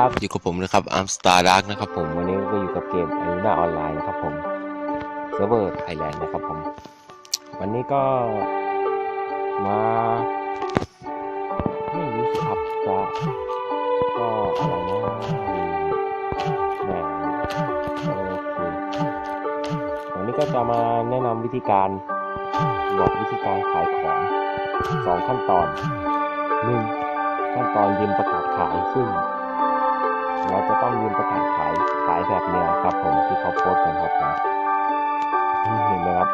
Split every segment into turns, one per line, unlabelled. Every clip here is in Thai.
ครับอยู่กับผมนะครับอาร์มสตาร์ดักนะครับผมวันนี้ก็อยู่กับเกมอารีนาออนไลน์นะครับผมเซิร์ฟเวอร์ไทยแลนด์นะครับผมวันนี้ก็มาไม่รู้สิครับจะก็อะไรนะ อันนี้ก็จะมาแนะนำวิธีการบอกวิธีการขายของสองขั้นตอนหนึ่งขั้นตอนยืนประกาศขายซึ่ง เราจะต้องยืนประกาศขายขายแบบเนี้ยครับผมที่เขาโพสต์กันครับผมเห็นไหมครับ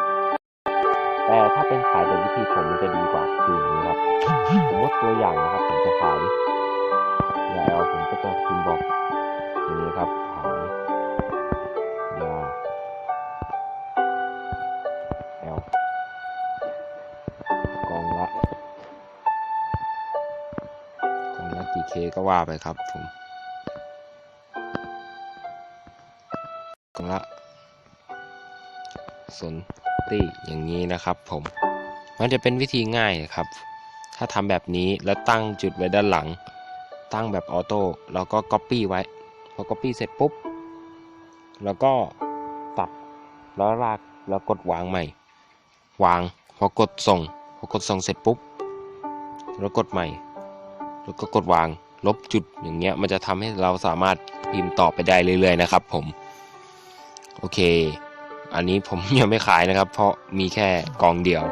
แต่ถ้าเป็นขายแบบวิธีผมจะดีกว่าคืออย่างนี้ครับสมมติตัวอย่างนะครับผมจะขายยาแอลผมก็จะพิมพ์บอก อย่างนี้ครับขายยาแอลกองละกองละกี่เคก็ว่าไปครับผมกองละสนตี้อย่างนี้นะครับผม มันจะเป็นวิธีง่ายนะครับ ถ้าทำแบบนี้แล้วตั้งจุดไว้ด้านหลัง ตั้งแบบออโต้แล้วก็ Copy ไว้ พอ Copy เสร็จปุ๊บ แล้วก็ตัดแล้วลากแล้วกดวางใหม่ วางพอกดส่ง พอกดส่งเสร็จปุ๊บ แล้วกดใหม่ แล้วก็กดวางลบจุดอย่างเงี้ยมันจะทำให้เราสามารถพิมพ์ต่อไปได้เรื่อยๆนะครับ ผมโอเค อันนี้ผมยังไม่ขายนะครับ เพราะมีแค่กองเดียว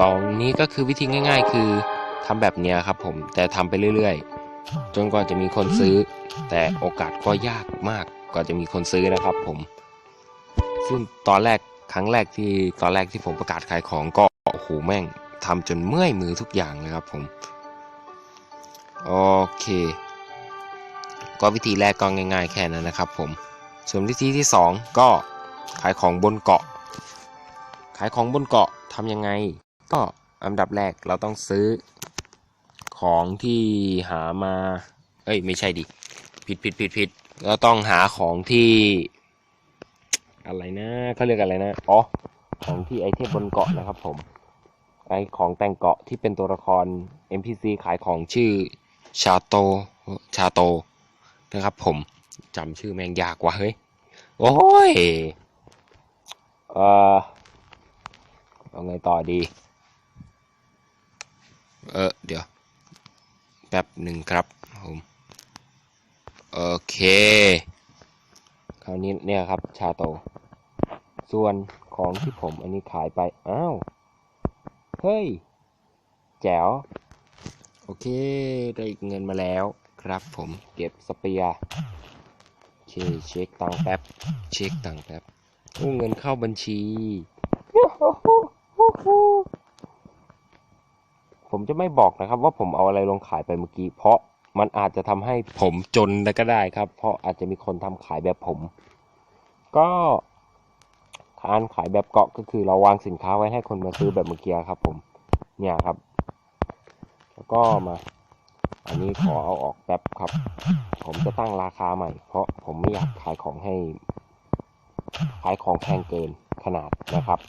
กองนี้ก็คือวิธีง่าย ๆ คือทำแบบเนี้ยครับผมแต่ทำไปเรื่อยๆ จนกว่าจะมีคนซื้อ แต่โอกาสก็ยากมากกว่าจะมีคนซื้อนะครับ ผม ซึ่งตอนแรกครั้งแรกที่ตอนแรกที่ผมประกาศขายของก็โอ้โหแม่งทำจนเมื่อยมือทุกอย่างเลยครับผมโอเค ก็วิธีแรกก็ง่าย ๆ แค่นั้นนะครับ ผม ส่วนวิธีที่ 2 ก็ขายของบนเกาะ ขายของบนเกาะทำยังไง ก็อันดับแรกเราต้องซื้อ ของที่หามา เอ้ย ไม่ใช่ดิ ผิดผิดผิดผิดเราต้องหาของที่ อะไรนะเขาเรียกอะไรนะ อ๋อ ของที่ไอเทมบนเกาะนะครับผม ไอของแต่งเกาะที่เป็นตัวละคร NPC ขายของชื่อชาโต ชาโต นะครับผมจำชื่อแม่งยากว่ะเฮ้ย โอ้ย เอ่อเอาไงต่อดี เออ เดี๋ยว แป๊บหนึ่งครับผมโอเค คราวนี้เนี่ยครับชาโต ส่วนของที่ผมอันนี้ขายไปอ้าวเฮ้ย แจ๋ว โอเค ได้เงินมาแล้วครับผมเก็บสเปียร์โอเคเช็คตังค์แป๊บ เช็คตังค์แป๊บโอ้เงินเข้าบัญชี ผมจะไม่บอกนะครับ ว่าผมเอาอะไรลงขายไปเมื่อกี้ เพราะมันอาจจะทำให้ผมจนก็ได้ครับ เพราะอาจจะมีคนทำขายแบบผม ก็การขายแบบเกาะก็คือเราวางสินค้าไว้ให้คนมาซื้อแบบเมื่อกี้ครับ ผม เนี่ยครับ แล้วก็มา อันนี้ขอเอาออกแป๊บครับ ผมจะตั้งราคาใหม่ เพราะผมไม่อยากขายของให้ ขายของแพงเกินขนาดนะครับ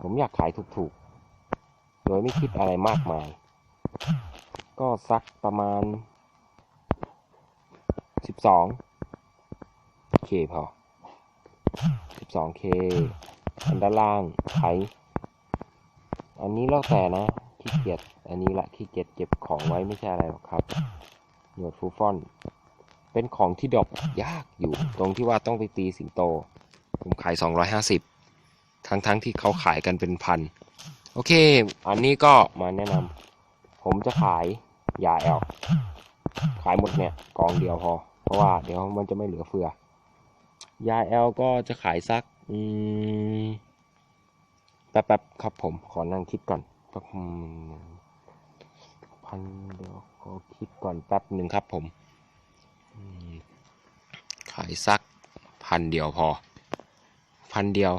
ผมอยากขายถูก โดยไม่คิดอะไรมากมาย ก็สักประมาณ 12เคพอ 12เคอันด้านล่างไขอันนี้แล้วแต่นะขี้เกียจอันนี้ละขี้เกียจเก็บของไว้ไม่ใช่อะไรหรอกครับ หนวดฟูฟอน เป็นของที่ดอปยากอยู่ ตรงที่ว่าต้องไปตีสิงโต ผมขาย 250 ทั้งทั้งที่เขาขายกันเป็นพัน โอเค อันนี้ก็มาแนะนำผมจะขายยาแอลขายหมดเนี่ยกองเดียวพอ เพราะว่าเดี๋ยวมันจะไม่เหลือเฟือ ยาแอลก็จะขายสัก อืมแป๊บๆครับผมขอนั่งคิดก่อนแป๊บอืมพันเดี๋ยวขอคิดก่อนแป๊บหนึ่งครับผมอืมขายสักพันเดียวพอ พันเดียว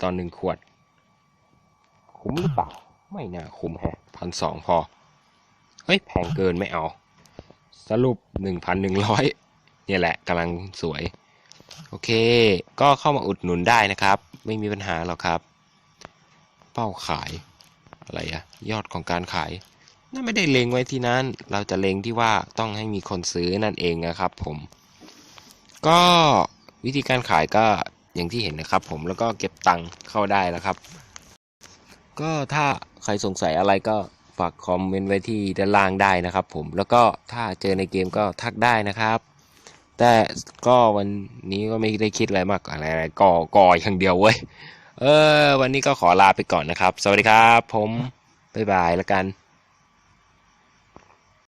ตอนหนึ่งขวด คุ้มหรือเปล่า ไม่น่าคุ้มแฮะพันสองพอ เฮ้ย แพงเกินไม่เอา สรุปหนึ่งพันหนึ่งร้อยเนี่ยแหละกำลังสวย โอเค ก็เข้ามาอุดหนุนได้นะครับ ไม่มีปัญหาหรอกครับ เป้าขาย อะไรอะยอดของการขายน่าไม่ได้เล็งไว้ที่นั้น เราจะเล็งที่ว่าต้องให้มีคนซื้อนั่นเองนะครับ ผม ก็วิธีการขายก็อย่างที่เห็นนะครับ ผมแล้วก็เก็บตังค์เข้าได้แล้วครับ ก็ถ้าใครสงสัยอะไรก็ฝากคอมเมนต์ไว้ที่ด้านล่างได้นะครับผมแล้วก็ถ้าเจอในเกมก็ทักได้นะครับ แต่ก็วันนี้ก็ไม่ได้คิดอะไรมากอะไรก่อก่ออย่างเดียวเว้ยเออ วันนี้ก็ขอลาไปก่อนนะครับ สวัสดีครับ ผมบ๊ายบายแล้วกัน